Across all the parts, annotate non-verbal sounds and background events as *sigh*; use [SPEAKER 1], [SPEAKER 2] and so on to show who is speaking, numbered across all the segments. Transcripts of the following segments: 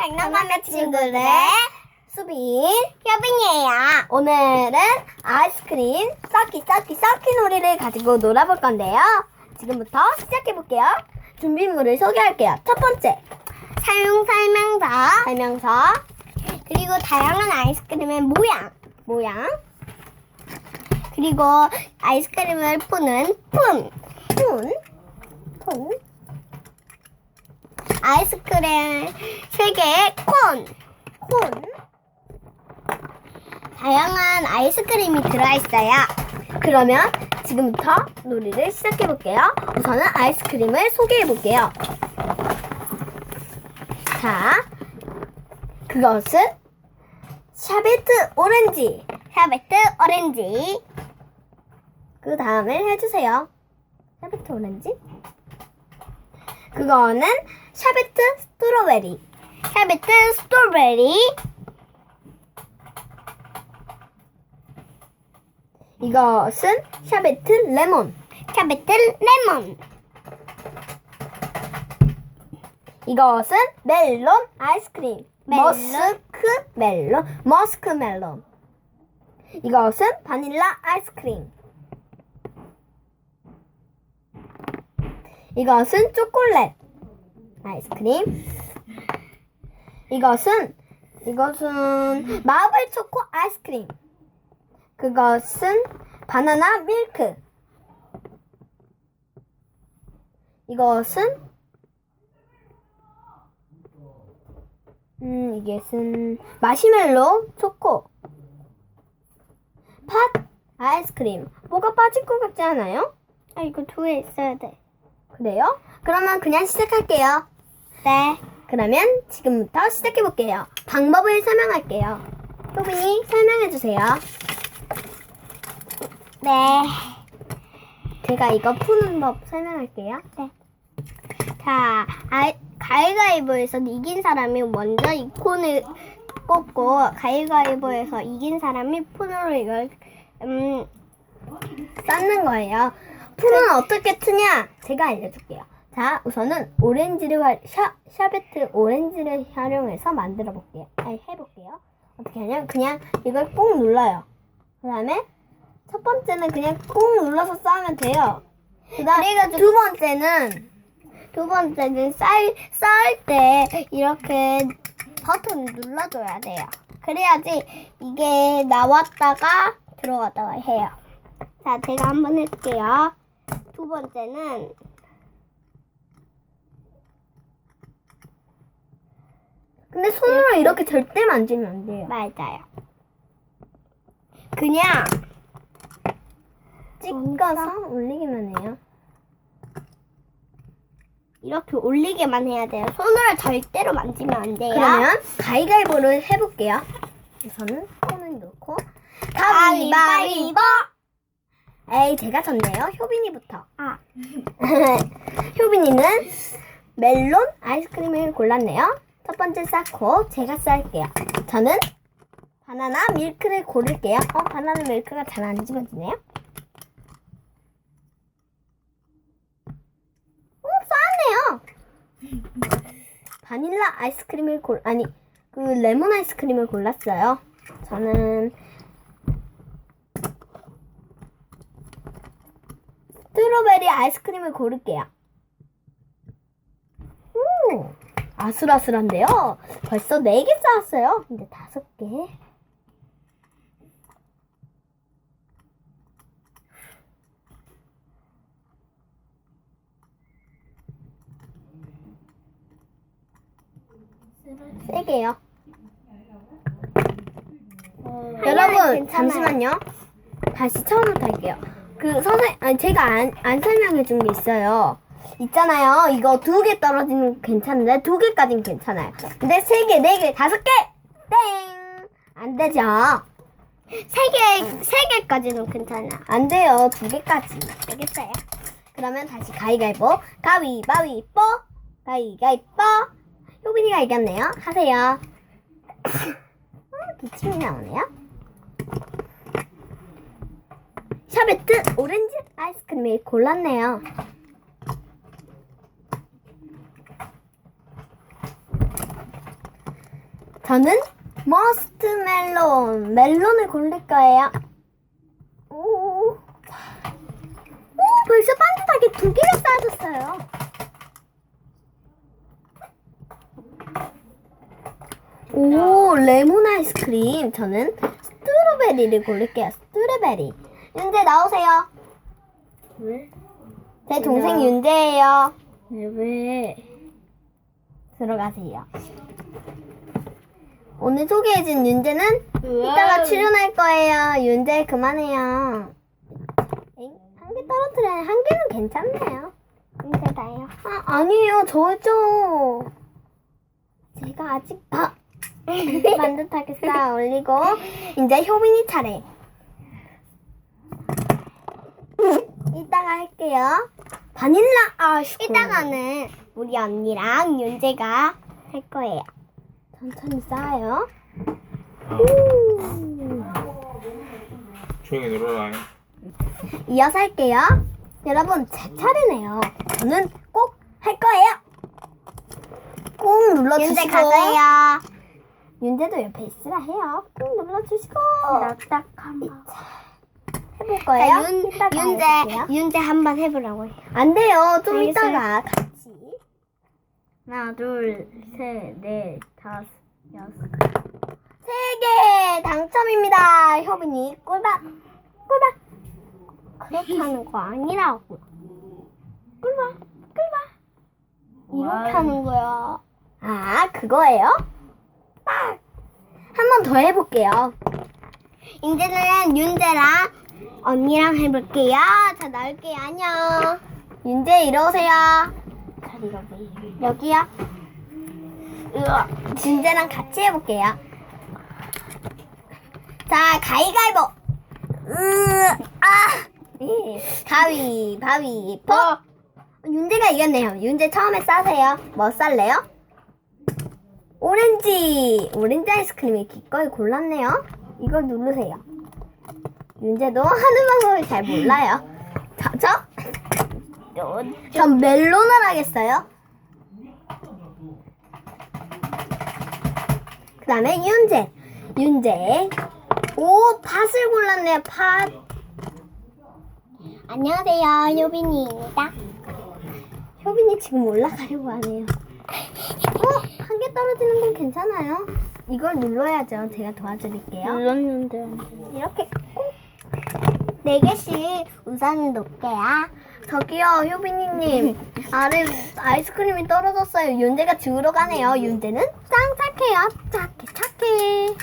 [SPEAKER 1] 장난감의 친구들의 수빈, 효빈이에요. 오늘은 아이스크림 썩기 썩기 썩기 놀이를 가지고 놀아볼 건데요. 지금부터 시작해볼게요. 준비물을 소개할게요. 첫 번째, 사용 설명서, 설명서, 그리고 다양한 아이스크림의 모양, 모양, 그리고 아이스크림을 푸는 푼, 푼, 푼, 아이스크림 세 개의 콘, 콘. 다양한 아이스크림이 들어있어요. 그러면 지금부터 놀이를 시작해볼게요. 우선은 아이스크림을 소개해볼게요. 자, 그것은 샤베트 오렌지. 샤베트 오렌지. 그 다음에 해주세요. 샤베트 오렌지. 그거는 샤베트 스트로베리. 샤베트 스트로베리. 이것은 샤베트 레몬. 샤베트 레몬. 이것은 멜론 아이스크림.
[SPEAKER 2] 멜론?
[SPEAKER 1] 머스크 멜론. 머스크 멜론. 이것은 바닐라 아이스크림. 이것은 초콜릿 아이스크림. 이것은 이것은 마블 초코 아이스크림. 그것은 바나나 밀크. 이것은 음 이것은 마시멜로 초코. 팥 아이스크림. 뭐가 빠질 것 같지 않아요?
[SPEAKER 2] 아, 이거 두 개 있어야 돼.
[SPEAKER 1] 그래요? 그러면 그냥 시작할게요.
[SPEAKER 2] 네.
[SPEAKER 1] 그러면 지금부터 시작해볼게요. 방법을 설명할게요. 효빈이 설명해주세요.
[SPEAKER 2] 네.
[SPEAKER 1] 제가 이거 푸는 법 설명할게요.
[SPEAKER 2] 네. 자, 아, 가위가위보에서 이긴 사람이 먼저 이 콘을 꽂고 가위가위보에서 이긴 사람이 폰으로 이걸 음,
[SPEAKER 1] 쌓는 거예요. 푸는 어떻게 트냐? 제가 알려줄게요. 자, 우선은 오렌지를 활, 샤, 샤베트 오렌지를 활용해서 만들어 볼게요. 아니, 해볼게요. 어떻게 하냐면 그냥 이걸 꾹 눌러요. 그 다음에 첫 번째는 그냥 꾹 눌러서 쌓으면 돼요. 그 다음
[SPEAKER 2] 그래가지고-
[SPEAKER 1] 두 번째는
[SPEAKER 2] 두 번째는 쌓을, 쌓을 때 이렇게 버튼 눌러줘야 돼요. 그래야지 이게 나왔다가 들어갔다가 해요. 자, 제가 한번 해볼게요. 두 번째는
[SPEAKER 1] 근데 손으로 이렇게 절대 만지면 안 돼요.
[SPEAKER 2] 맞아요. 그냥
[SPEAKER 1] 찍어서 올리기만 해요.
[SPEAKER 2] 이렇게 올리게만 해야 돼요. 손으로 절대로 만지면 안 돼요.
[SPEAKER 1] 그러면 가위가위보를 해볼게요. 우선은 손을 놓고 가위바위보. 에이 제가 졌네요. 효빈이부터.
[SPEAKER 2] 아, *laughs*
[SPEAKER 1] 효빈이는 멜론 아이스크림을 골랐네요. 첫 번째 쌓고 제가 쌓을게요. 저는 바나나 밀크를 고를게요. 어 바나나 밀크가 잘 안 집어지네요. 어 쌓았네요. 바닐라 아이스크림을 골 아니 그 레몬 아이스크림을 골랐어요. 저는 스트로베리 아이스크림을 고를게요. 오, 아슬아슬한데요. 벌써 4개 쌓았어요. 이제 5개. 세게요. 여러분
[SPEAKER 2] 괜찮아요.
[SPEAKER 1] 잠시만요. 다시 처음부터 할게요. 그 선생 아니 제가 안, 안 설명해 준 게 있어요. 있잖아요. 이거 두 개 떨어지는 거 괜찮은데 두 개까지는 괜찮아요. 근데 세 개, 네 개, 다섯 개, 땡! 안 되죠.
[SPEAKER 2] 세 개, 세 개까지는 괜찮아.
[SPEAKER 1] 안 돼요. 두 개까지.
[SPEAKER 2] 알겠어요?
[SPEAKER 1] 그러면 다시 가위가위보, 가위바위보, 가위가위보. 효빈이가 이겼네요. 하세요. *laughs* 아, 기침이 나오네요. 샤베트 오렌지 아이스크림을 골랐네요. 저는 머스트 멜론. 멜론을 고를 거예요. 오. 오, 벌써 반듯하게 두 개를 쌓아줬어요. 오, 레몬 아이스크림. 저는 스트로베리를 고를게요. 스트로베리. 윤재 나오세요.
[SPEAKER 2] 왜?
[SPEAKER 1] 제 동생 윤재예요.
[SPEAKER 2] 왜?
[SPEAKER 1] 들어가세요. 오늘 소개해준 윤재는 이따가 출연할 거예요. 윤재 그만해요. 엥? 한개 떨어뜨려요. 한 개는 괜찮네요.
[SPEAKER 2] 윤재 다요.
[SPEAKER 1] 아, 아니에요. 저죠. 제가 아직 아 *laughs* 반듯하게 쌓아 올리고 이제 효빈이 차례. 이따가 할게요. 바닐라 아이스크림.
[SPEAKER 2] 이따가는 우리 언니랑 윤재가 할 거예요.
[SPEAKER 1] 천천히 쌓아요.
[SPEAKER 3] 조용히 놀아라.
[SPEAKER 1] 이어서 할게요. 여러분, 제 차례네요. 저는 꼭 할 거예요. 꼭 눌러주시고.
[SPEAKER 2] 윤재 가세요.
[SPEAKER 1] 윤재도 옆에 있으라 해요. 꼭 눌러주시고.
[SPEAKER 2] 딱 한번.
[SPEAKER 1] 해볼 거예요.
[SPEAKER 2] 자, 윤,
[SPEAKER 1] 이따가
[SPEAKER 2] 윤재,
[SPEAKER 1] 해볼게요.
[SPEAKER 2] 윤재 한번 해보라고 해요.
[SPEAKER 1] 안 돼요. 좀
[SPEAKER 2] 알겠어요.
[SPEAKER 1] 이따가 같이.
[SPEAKER 2] 하나, 둘, 셋, 넷, 다섯, 여섯.
[SPEAKER 1] 세 개 당첨입니다. 효빈이 꿀밤. 꿀밤.
[SPEAKER 2] 그렇게 하는 거 아니라고.
[SPEAKER 1] 꿀밤. 꿀밤.
[SPEAKER 2] 이렇게 하는 거야.
[SPEAKER 1] 아, 그거예요? 딱. 한 번 더 해볼게요.
[SPEAKER 2] 이제는 윤재랑 언니랑 해볼게요. 자, 나올게요. 안녕.
[SPEAKER 1] 윤재 이리 오세요. 여기요. 으아, 진재랑 같이 해볼게요. 자, 가위가위보. 으, 아, 예, 가위, 바위, 보. 윤재가 이겼네요. 윤재 처음에 싸세요. 뭐 쌀래요? 오렌지, 오렌지 아이스크림이 기꺼이 골랐네요. 이걸 누르세요. 윤재도 하는 방법을 잘 몰라요. 저죠? 전 멜론을 하겠어요. 그 다음에 윤재. 윤재. 오, 팥을 골랐네요, 팥.
[SPEAKER 2] 안녕하세요. 효빈이입니다.
[SPEAKER 1] 효빈이 지금 올라가려고 하네요. 어? 한 개 떨어지는 건 괜찮아요. 이걸 눌러야죠. 제가 도와드릴게요.
[SPEAKER 2] 눌렀는데.
[SPEAKER 1] 이렇게 꼭.
[SPEAKER 2] 네 개씩 우선 놓을게요.
[SPEAKER 1] 저기요, 효빈이님. *laughs* 아래 아이스크림이 떨어졌어요. 윤재가 주우러 가네요. 윤재는 짱 착해요. 착해, 착해.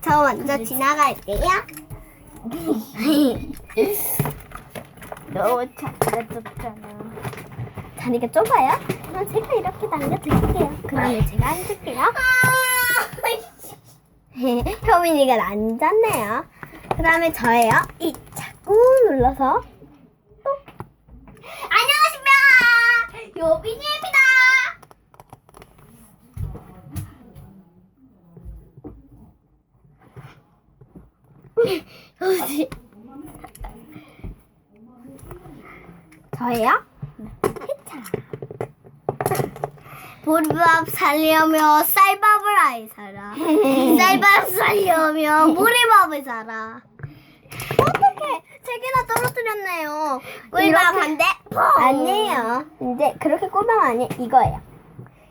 [SPEAKER 2] 저 먼저 지나갈게요. *laughs* 너무 착해졌잖아.
[SPEAKER 1] 자리가 좁아요? 그럼 제가 이렇게 당겨드릴게요. 그러면 제가 앉을게요. *laughs* 효민이가 앉았네요. 그 다음에 저예요. 이자 꾸 눌러서
[SPEAKER 2] 안녕하십니까. 효빈이입니다.
[SPEAKER 1] 어디? 저예요.
[SPEAKER 2] 보리밥 살려면 쌀밥을 아이 살아. *laughs* 쌀밥 살려면 보리밥을 살아.
[SPEAKER 1] 개나 떨어뜨렸네요. 이렇게-
[SPEAKER 2] 한대.
[SPEAKER 1] 아니에요. 이제 그렇게 꿀밤 아니에요. 이거예요.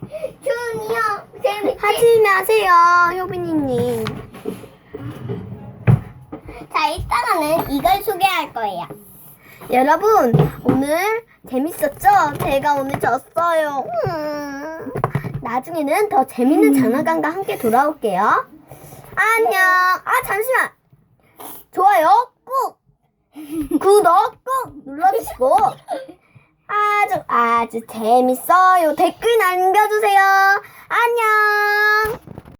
[SPEAKER 2] 준이요. 재밌지?
[SPEAKER 1] 하지 마세요, 효빈이님.
[SPEAKER 2] 자, 이따가는 이걸 소개할 거예요.
[SPEAKER 1] 여러분 오늘 재밌었죠? 제가 오늘 졌어요. 음. 나중에는 더 재밌는 장난감과 함께 돌아올게요. 안녕. 아 잠시만. 좋아요 꾹. 구독 꾹 눌러주시고 아주 아주 재밌어요. 댓글 남겨주세요. 안녕.